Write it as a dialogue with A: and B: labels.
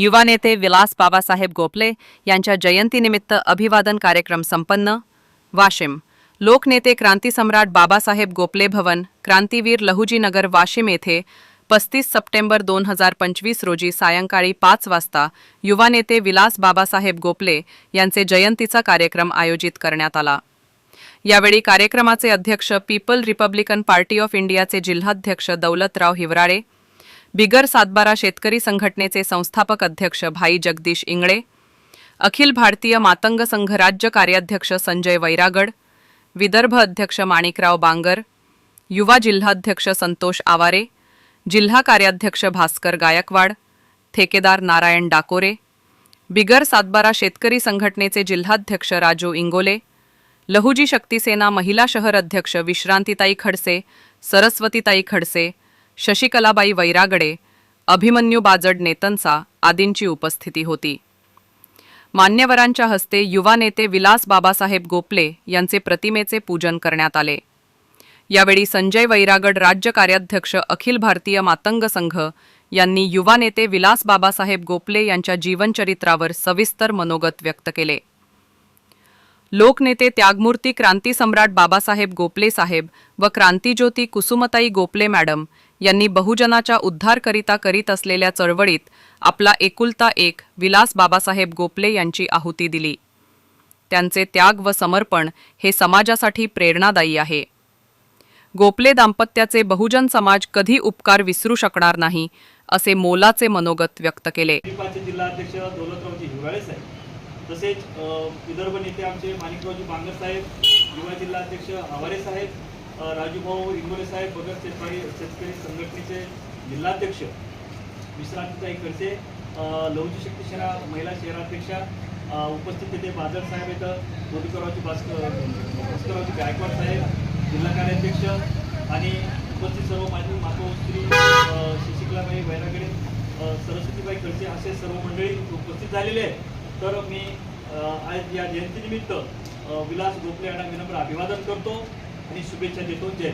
A: युवा नेते विलास बाबासाहेब गोपले यांच्या जयंतीनिमित्त अभिवादन कार्यक्रम संपन्न. वाशिम. लोकनेते क्रांतीसम्राट बाबासाहेब गोपले भवन क्रांतीवीर लहुजीनगर वाशिम येथे पस्तीस सप्टेंबर दोन हजार पंचवीस रोजी सायंकाळी पाच वाजता युवा नेते विलास बाबासाहेब गोपले यांचे जयंतीचा कार्यक्रम आयोजित करण्यात आला. यावेळी कार्यक्रमाचे अध्यक्ष पीपल रिपब्लिकन पार्टी ऑफ इंडियाचे जिल्हाध्यक्ष दौलतराव हिवराळे बिगर सातबारा शेतकरी संघटनेचे संस्थापक अध्यक्ष भाई जगदीश इंगळे अखिल भारतीय मातंग संघ राज्य कार्याध्यक्ष संजय वैरागड विदर्भ अध्यक्ष माणिकराव बांगर युवा जिल्हाध्यक्ष संतोष आवारे जिल्हा कार्याध्यक्ष भास्कर गायकवाड ठेकेदार नारायण डाकोरे बिगर सातबारा शेतकरी संघटनेचे जिल्हाध्यक्ष राजू इंगोले लहुजी शक्तीसेना महिला शहर अध्यक्ष विश्रांतीताई खडसे सरस्वतीताई खडसे शशिकलाबाई वैरागडे अभिमन्यू बाजड नेतनसा आदींची उपस्थिती होती. मान्यवरांच्या हस्ते युवा नेते विलास बाबासाहेब गोपले यांचे प्रतिमेचे पूजन करण्यात आले. यावेळी संजय वैरागड राज्य कार्याध्यक्ष अखिल भारतीय मातंग संघ यांनी युवा नेते विलास बाबासाहेब गोपले यांच्या जीवनचरित्रावर सविस्तर मनोगत व्यक्त केले. लोकनेते त्यागमूर्ती क्रांती सम्राट बाबासाहेब गोपले साहेब व क्रांतीज्योती कुसुमताई गोपले मॅडम यांनी बहुजनाच्या उद्धारकरिता करीत असलेल्या चळवळीत आपला एकुलता एक विलास बाबासाहेब गोपले यांची आहुती दिली. त्यांचे त्याग व समर्पण हे समाजासाठी प्रेरणादायी आहे. गोपले दाम्पत्याचे बहुजन समाज कधी उपकार विसरू शकणार नाही असे मोलाचे मनोगत व्यक्त केले.
B: जिल्हाध्यक्ष दौलतरावजी हिवाळे साहेब तसेच विदर्भ नेते आमचे माणिकरावजी बांगर साहेब युवा जिल्हाध्यक्ष आवारे साहेब राजूभाऊ इंगोले साहेब बगर शेतकरी शेतकरी संघटनेचे जिल्हाध्यक्ष विश्रांतीताई खडसे अ, शक्ती शहरा महिला शहराध्यक्षा उपस्थित तिथे बाजार साहेब इथं मधुकररावजी भास्कर भास्कररावजी गायकवाड साहेब जिल्हा कार्याध्यक्ष आणि उपस्थित सर्व माझी मातोश्री अ, शशिकलाबाई वैरागडे सरस्वतीबाई खडसे असे सर्व मंडळी उपस्थित झालेले आहेत. तर मी आज या जयंतीनिमित्त विलास गोखले यांना विनम्र अभिवादन करतो. आणि शुभेच्छा देतो. जय